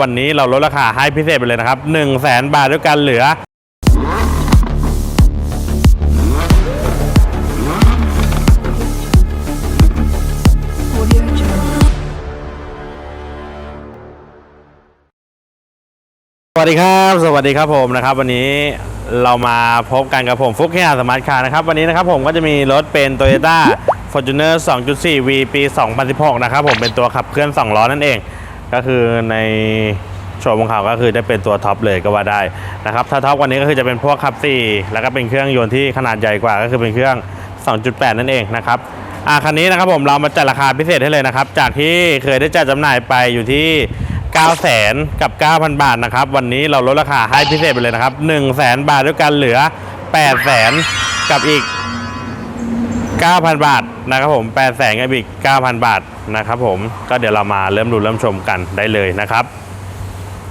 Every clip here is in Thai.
วันนี้เราลดราคาให้พิเศษไปเลยนะครับ 1 0 0 0 0แสนบาทด้วยกันเหลือ สวัสดีครับ สวัสดีครับผมนะครับ วันนี้เรามาพบกันกับผมฟุกเฮียสมาร์ทคาร์นะครับ วันนี้นะครับผมก็จะมีรถเป็น Toyota Fortuner 2.4 V ปี 2016 นะครับผมเป็นตัวขับเคลื่อน 2 ล้อนั่นเอง ก็คือในโชว์ของเขาก็คือได้เป็นตัวท็อปเลยก็ว่าได้นะครับถ้าท็อปกวันนี้ก็คือจะเป็นพวกขับ4แล้วก็เป็นเครื่องยนต์ที่ขนาดใหญ่กว่าก็คือเป็นเครื่อง 2.8 นั่นเองนะครับอ่าคันนี้นะครับผมเรามาจัดราคาพิเศษให้เลยนะครับ จากที่เคยได้จัดจำหน่ายไปอยู่ที่ 9 0 0 0 0 0กับ 9,000 บาทนะครับ วันนี้เราลดราคาให้พิเศษไปเลยนะครับ 1 0 0 0 0 0 บาทด้วยกันเหลือ 8 0 0 0 0 0 กับอีก 9,000 บาทนะครับผม8 0 0 0 0กับอีก 9,000 บาทนะครับผมก็เดี๋ยวเรามาเริ่มดูเริ่มชมกันได้เลยนะครับ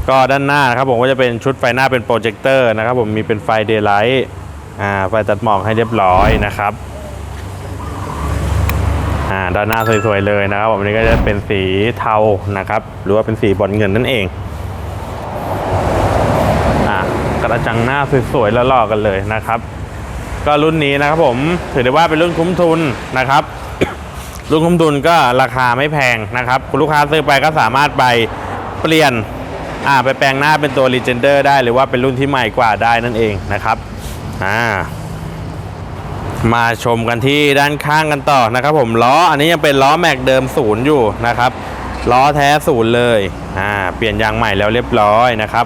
ก็ด้านหน้านะครับผมก็จะเป็นชุดไฟหน้าเป็นโปรเจคเตอร์นะครับผมมีเป็นไฟเดย์ไลท์อ่าไฟตัดหมอกให้เรียบร้อยนะครับอ่าด้านหน้าสวยๆเลยนะครับผมอันนี้ก็จะเป็นสีเทานะครับหรือว่าเป็นสีบอลเงินนั่นเองอ่ากระจังหน้าสวยๆแล้วหล่อๆกันเลยนะครับ ก็รุ่นนี้นะครับผมถือได้ว่าเป็นรุ่นคุ้มทุนนะครับรุ่นคุ้มทุนก็ราคาไม่แพงนะครับ คุณลูกค้าซื้อไปก็สามารถไปเปลี่ยนอ่าไปแปลงหน้าเป็นตัว Legender ได้หรือว่าเป็นรุ่นที่ใหม่กว่าได้นั่นเองนะครับอ่ามาชมกันที่ด้านข้างกันต่อนะครับ ผมล้ออันนี้ยังเป็นล้อแม็กเดิมศูนย์อยู่นะครับล้อแท้ศูนย์เลยอ่าเปลี่ยนยางใหม่แล้วเรียบร้อยนะครับ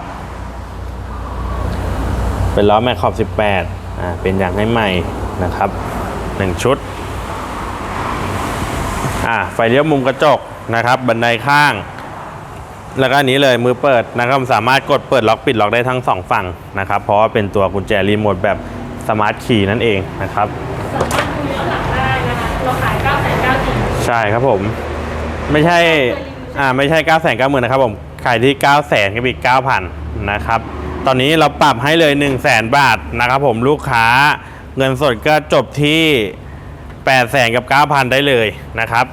เป็นล้อแม็กขอบ 18 เป็นยางให้ใหม่นะครับ 1 ชุดอ่าไฟเลี้ยวมุมกระจกนะครับ บันไดข้าง แล้วก็อันนี้เลยมือเปิดนะครับสามารถกดเปิดล็อกปิดล็อกได้ทั้งสองฝั่งนะครับ เพราะว่าเป็นตัวกุญแจรีโมทแบบสมาร์ทคีย์นั่นเองนะครับสามารถคุยย้อนหลังได้นะคะเราขาย9 9 0 0 0ใช่ครับผม ไม่ใช่อ่าไม่ใช่ 9 9 0 0 0 0นะครับผมขายที่ 9 0 0 0 0กับอีก9,000นะครับ ตอนนี้เราปรับให้เลย 1 0 0 0 0แบาทนะครับผมลูกค้าเงินสดก็จบที่ 8 0 0 0 0กับ 9,000 ได้เลยนะครับ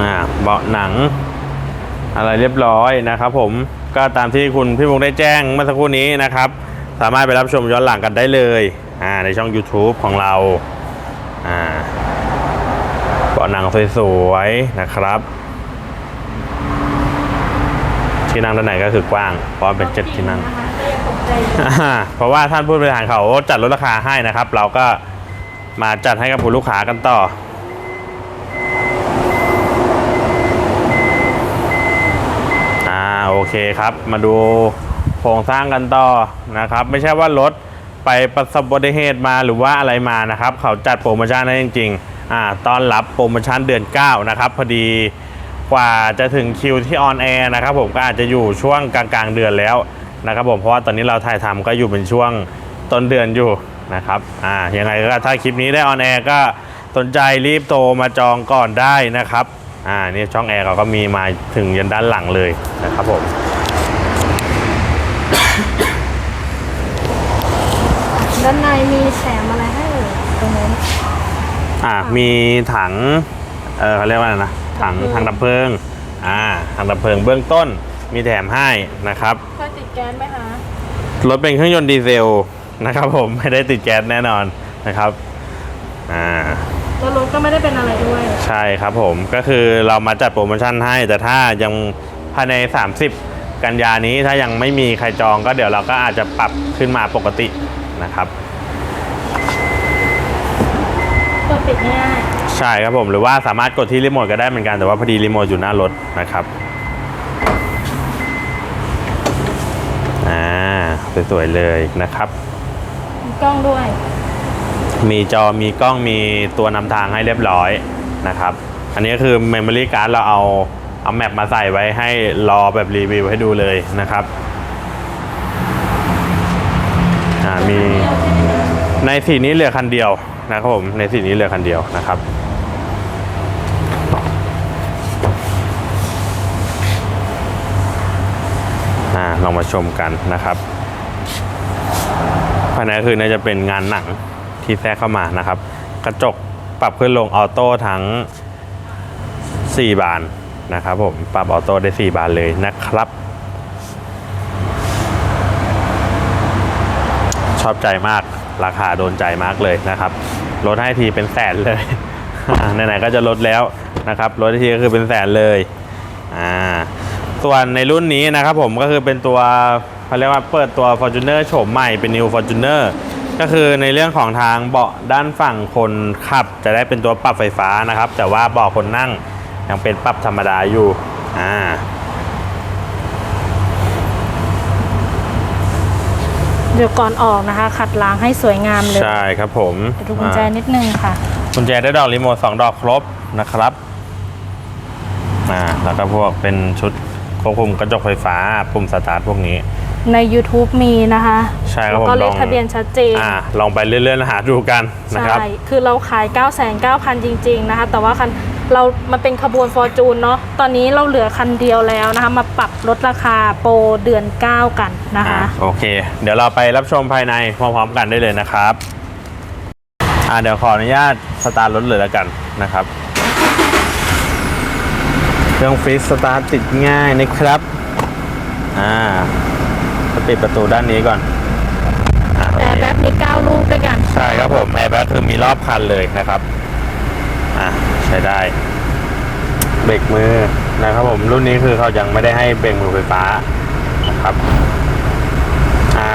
อ่าเบาะหนัง อะไรเรียบร้อยนะครับผมก็ตามที่คุณพี่มุกได้แจ้งเมื่อสักครู่นี้นะครับ สามารถไปรับชมย้อนหลังกันได้เลยอ่าในช่อง YouTube ของเราอ่าเบาะหนังสวยๆนะครับ ที่นั่งด้านไหนก็คือกว้าง เพราะเป็นเจ็ดที่นั่งเพราะว่าท่านผู้บริหารเขาจัดลดราคาให้นะครับ เราก็มาจัดให้กับผู้ลูกค้ากันต่อ อ่าโอเคครับ มาดูโครงสร้างกันต่อนะครับ ไม่ใช่ว่ารถไปประสบอุบัติเหตุมาหรือว่าอะไรมานะครับ เขาจัดโปรโมชั่นให้จริง ๆ อ่าตอนรับโปรโมชั่นเดือน 9 นะครับ พอดี กว่าจะถึงคิวที่ออนแอร์นะครับผมก็อาจจะอยู่ช่วงกลางๆเดือนแล้วนะครับผมเพราะว่าตอนนี้เราถ่ายทำก็อยู่เป็นช่วงต้นเดือนอยู่นะครับอ่ายังไงก็ถ้าคลิปนี้ได้ออนแอร์ก็สนใจรีบโทรมาจองก่อนได้นะครับอ่านี่ช่องแอร์เขาก็มีมาถึงยันด้านหลังเลยนะครับผมด้านในมีแถมอะไรให้เอ่ยตรงนู้นอ่ามีถังเออเขาเรียกว่าอะไรนะ ถังถังดับเพลิงอ่าถังดับเพลิงเบื้องต้นมีแถมให้นะครับเคยติดแก๊สไหมคะรถเป็นเครื่องยนต์ดีเซลนะครับผมไม่ได้ติดแก๊สแน่นอนนะครับอ่าแล้วรถก็ไม่ได้เป็นอะไรด้วย ใช่ครับผมก็คือเรามาจัดโปรโมชั่นให้ แต่ถ้ายังภายใน 30 กันยานี้ถ้ายังไม่มีใครจองก็เดี๋ยวเราก็อาจจะปรับขึ้นมาปกตินะครับกดปิดง่าย ใช่ครับผมหรือว่าสามารถกดที่รีโมทก็ได้เหมือนกันแต่ว่าพอดีรีโมทอยู่หน้ารถนะครับอ่าสวยๆเลยนะครับมีกล้องด้วย มีจอมีกล้องมีตัวนำทางให้เรียบร้อยนะครับ อันนี้ก็คือ Memory Card เราเอาเอาแมปมาใส่ไว้ให้รอแบบรีวิวให้ดูเลยนะครับอ่ามีในสีนี้เหลือคันเดียว นะครับผมในสีนี้เหลือคันเดียวนะครับลองมาชมกันนะครับภายในคือน่าจะเป็นงานหนังที่แทรกเข้ามานะครับ กระจกปรับขึ้นลงออโต้ทั้ง 4 บานนะครับผมปรับออโต้ได้ 4 บานเลยนะครับ ชอบใจมากราคาโดนใจมากเลยนะครับ ลดให้ทีเป็นแสนเลยไหนๆก็จะลดแล้วนะครับลดให้ทีก็คือเป็นแสนเลยอ่าส่วนในรุ่นนี้นะครับผมก็คือเป็นตัวเขาเรียกว่าเปิดตัว Fortuner โฉมใหม่เป็น New Fortuner ก็คือในเรื่องของทางเบาะด้านฝั่งคนขับ จะได้เป็นตัวปรับไฟฟ้านะครับ แต่ว่าเบาะคนนั่งยังเป็นปรับธรรมดาอยู่อ่า เดี๋ยวก่อนออกนะคะ ขัดล้างให้สวยงามเลยใช่ครับผมเดี๋ยวดูกุญแจอ่านิดนึงค่ะกุญแจได้ดอกรีโมทสองดอกครบนะครับอ่าแล้วก็พวกเป็นชุดควบคุมกระจกไฟฟ้าปุ่มสตาร์ทพวกนี้ ใน YouTube มีนะคะ ใช่ครับแล้วผมก็เลลของทะเบียนชัดเจนอ่าลองไปเลื่อนๆหาดูกันนะครับใช่คือเราขาย 9 9 0 0 0จริง ๆ นะคะ แต่ว่าคัน เรามันเป็นขบวนฟอร์จูนเนาะตอนนี้เราเหลือคันเดียวแล้วนะคะ มาปรับลดราคาโปรเดือน 9 กันนะคะอ่าโอเค เดี๋ยวเราไปรับชมภายในพร้อมๆกันได้เลยนะครับ อ่าเดี๋ยวขออนุญาตสตาร์ทรถเลยแล้วกันนะครับ เครื่องฟรีสตาร์ทติดง่ายนะครับ อ่าก็ปิดประตูด้านนี้ก่อนอ่าโอแต่เคแบบมี9ลูกด้วยกัน ใช่ครับผมแอร์แบ็กคือมีรอบคันเลยนะครับ อ่าใช้ได้เบรกมือนะครับผมรุ่นนี้คือเขายังไม่ได้ให้เบรกมือไฟฟ้านะครับอ่า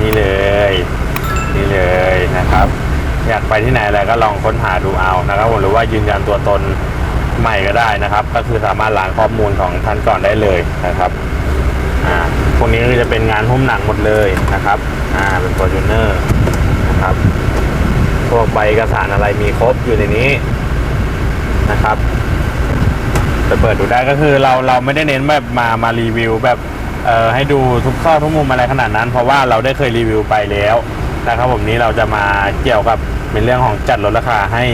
นี่เลย นี่เลยนะครับ อยากไปที่ไหนอะไรก็ลองค้นหาดูเอานะครับผมหรือว่ายืนยันตัวตนใหม่ก็ได้นะครับ ก็คือสามารถล้างข้อมูลของท่านก่อนได้เลยนะครับอ่าพวกนี้ก็จะเป็นงานหุ้มหนังหมดเลยนะครับอ่าเป็นฟอร์จูเนอร์นะครับพวกใบเอกสารอะไรมีครบอยู่ในนี้ นะครับไปเปิดดูได้ก็คือเราเราไม่ได้เน้นแบบมามารีวิวแบบเอ่อให้ดูทุกข้อทุกมุมอะไรขนาดนั้น เพราะว่าเราได้เคยรีวิวไปแล้วนะครับผมนี้เราจะมาเกี่ยวกับเป็นเรื่องของจัดลดราคาให้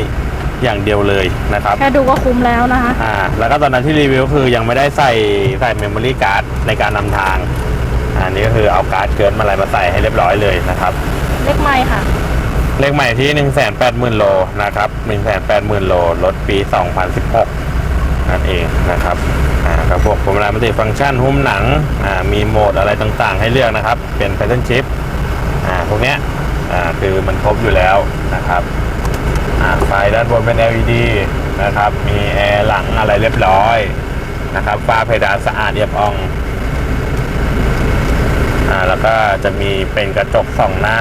อย่างเดียวเลยนะครับแค่ดูก็คุ้มแล้วนะคะอ่าแล้วก็ตอนนั้นที่รีวิวคือยังไม่ได้ใส่ใส่เมมโมรี่การ์ดในการนำทางอันนี้ก็คือเอาการ์ดเกินมาอะไรมาใส่ให้เรียบร้อยเลยนะครับ เลขไม้ค่ะ เลขใหม่ที่ 1 8 0 0 0 0 โลนะครับ 1 8 0 0 0 0 โลรถปี 2016 นั่นเองนะครับอ่ากับพวกผมเวลามันติฟังก์ชันหุ้มหนังอ่ามีโหมดอะไรต่างๆ ให้เลือกนะครับ เป็นแพทเทิร์นชิปอ่าพวกเนี้ยอ่าคือมันครบอยู่แล้วนะครับอ่าไฟด้านบนเป็น LED นะครับ มีแอร์หลังอะไรเรียบร้อยนะครับฝ้าเพดานสะอาดเรียบอ่องอ่าแล้วก็จะมีเป็นกระจกส่องหน้า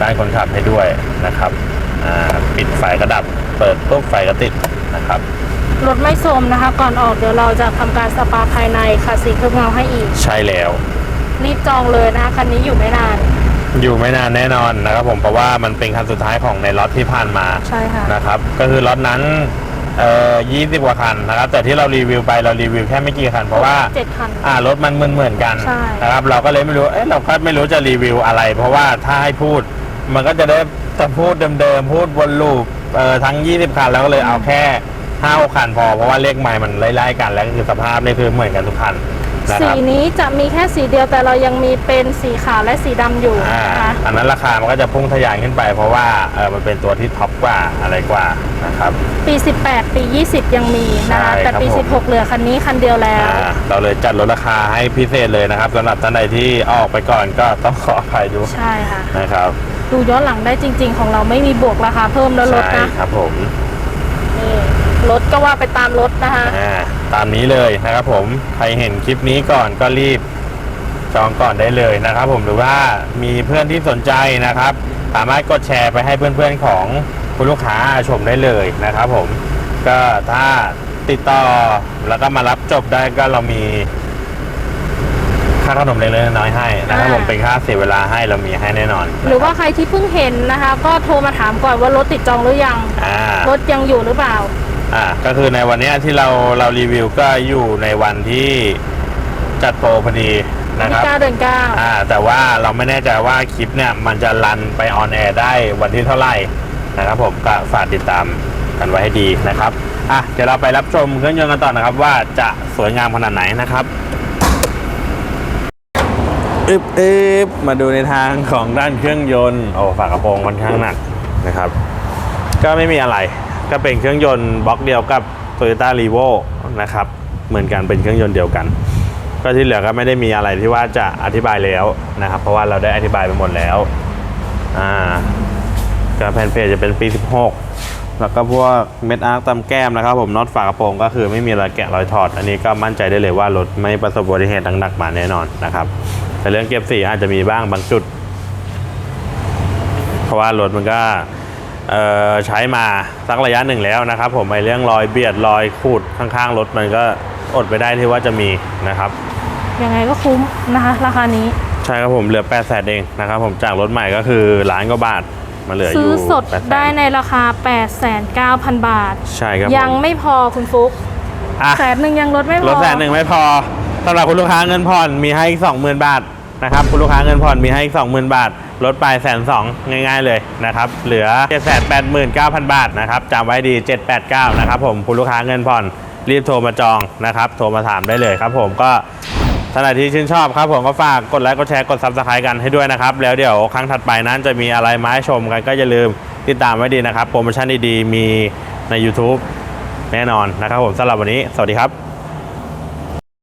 ด้านคนขับให้ด้วยนะครับอ่าปิดไฟก็ดับ เปิดปุ๊บไฟก็ติดนะครับรถไม่โทรมนะคะ ก่อนออกเดี๋ยวเราจะทำการสปาภายในค่ะสีเคลือบเงาให้อีก ใช่แล้วรีบจองเลยนะคะคันนี้อยู่ไม่นาน อยู่ไม่นานแน่นอนนะครับ ผมเพราะว่ามันเป็นคันสุดท้ายของในล็อตที่ผ่านมาใช่ค่ะนะครับ ก็คือล็อตนั้นเอ่อ20กว่าคันนะครับ แต่ที่เรารีวิวไปเรารีวิวแค่ไม่กี่คัน เพราะว่าเจ็ดคันอ่ารถมันเหมือนๆกันใช่นะครับ เราก็เลยไม่รู้เอ๊ะเราก็ไม่รู้จะรีวิวอะไร เพราะว่าถ้าให้พูด มันก็จะได้จะพูดเดิมๆ พูดวนลูปเอ่อทั้ง 20 คันแล้วก็เลยเอาแค่ห้าคันพอเพราะว่าเลขใหม่มันไล่ๆกันแล้วก็คือสภาพนี่คือเหมือนกันทุกคัน นะคสีรับนี้จะมีแค่สีเดียวแต่เรายังมีเป็นสีขาวและสีดำอยู่อ่านะคะอันนั้นราคามันก็จะพุ่งทะยานขึ้นไป เพราะว่าเออมันเป็นตัวที่ท็อปกว่าอะไรกว่านะครับ ปี 18 ปี 20 ยังมีนะคะใช่แต่ปี ครับผม 16 เหลือคันนี้คันเดียวแล้ว อ่าเราเลยจัดลดราคาให้พิเศษเลยนะครับสำหรับท่านใดที่ออกไปก่อนก็ต้องขออภัยด้วยใช่ค่ะ นะครับดูย้อนหลังได้จริง ๆ ของเราไม่มีบวกราคาเพิ่มแล้วลดใช่นะครับผมนี่ รถก็ว่าไปตามรถนะคะอ่าตามนี้เลยนะครับผมใครเห็นคลิปนี้ก่อนก็รีบจองก่อนได้เลยนะครับ ผมหรือว่ามีเพื่อนที่สนใจนะครับ สามารถกดแชร์ไปให้เพื่อนๆของคุณลูกค้าชมได้เลยนะครับ ผมก็ถ้าติดต่อแล้วก็มารับจบได้ก็เรามีค่าขนมเล็กๆน้อยๆให้นะครับอ่าผมเป็นค่าเสียเวลาให้เรามีให้แน่นอน หรือว่าใครที่เพิ่งเห็นนะคะ ก็โทรมาถามก่อนว่ารถติดจองหรือยังอ่ารถยังอยู่หรือเปล่า อ่าก็คือในวันเนี้ยที่เราเรารีวิวก็อยู่ในวันที่จัดโปรพอดีนะคที่รับ9เดือนอ่าแต่ว่าเราไม่แน่ใจว่าคลิปเนี่ยมันจะรันไปออนแอร์ได้วันที่เท่าไหร่นะครับผมก็ฝากติดตามกันไว้ให้ดีนะครับอะเดี๋ยวเราไปรับชมเครื่องยนต์กันต่อนะครับ ว่าจะสวยงามขนาดไหนนะครับอึบอึบมาดูในทางของด้านเครื่องยนต์โอ้ฝากระโปรงค่อนข้างหนักนะครับ ก็ไม่มีอะไร ก็เป็นเครื่องยนต์บล็อกเดียวกับ Toyota r e v o นะครับ เหมือนกันเป็นเครื่องยนต์เดียวกัน ก็ที่เหลือก็ไม่ได้มีอะไรที่ว่าจะอธิบายแล้วนะครับ เพราะว่าเราได้อธิบายไปหมดแล้วอ่าก็แผ่นเพจจะเป็นปี 16 แล้วก็พวกเม็ดอาร์คตามแก้มนะครับ ผมน็อตฝากระโปรงก็คือไม่มีรอยแกะรอยถอด อันนี้ก็มั่นใจได้เลยว่ารถไม่ประสบอุบัติเหตุหนักๆมาแน่นอนนะครับ แต่เรื่องเก็บสีอาจจะมีบ้างบางจุด เพราะว่ารถมันก็ ใช้มาสักระยะหนึ่งแล้วนะครับ ผมไอเรื่องรอยเบียดรอยขูดข้างๆรถมันก็อดไปได้ที่ว่าจะมีนะครับยังไงก็คุ้มนะคะราคานี้ ใช่ครับผมเหลือ8แสนเองนะครับผมจากรถใหม่ก็คือล้านกว่าบาทมาเหลืออซื้ยู่อสด800,000 ได้ในราคา 8,900บาท ใช่ครับยังผมไม่พอคุณฟุกอะแสนหนึ่งยังลดไม่พอ รถแสนหนึ่งไม่พอสำหรับคุณลูกค้าเงินผ่อนมีให้อีก20,000บาท นะครับคุณลูกค้าเงินผ่อนมีให้อีก20,000 บาท ลดไปแสนสองง่ายๆเลยนะครับ เหลือ 789,000 บาทนะครับจำไว้ดี 789 นะครับผมคุณลูกค้าเงินผ่อนรีบโทรมาจองนะครับ โทรมาถามได้เลยครับผมก็ท่านใดที่ชื่นชอบครับผมก็ฝากกดไลค์กดแชร์กดซับสไครต์กันให้ด้วยนะครับ แล้วเดี๋ยวครั้งถัดไปนั้นจะมีอะไรมาให้ชมกันก็อย่าลืมติดตามไว้ดีนะครับ โปรโมชั่นดีๆ มีใน YouTube แน่นอนนะครับผมสำหรับวันนี้ สวัสดีครับ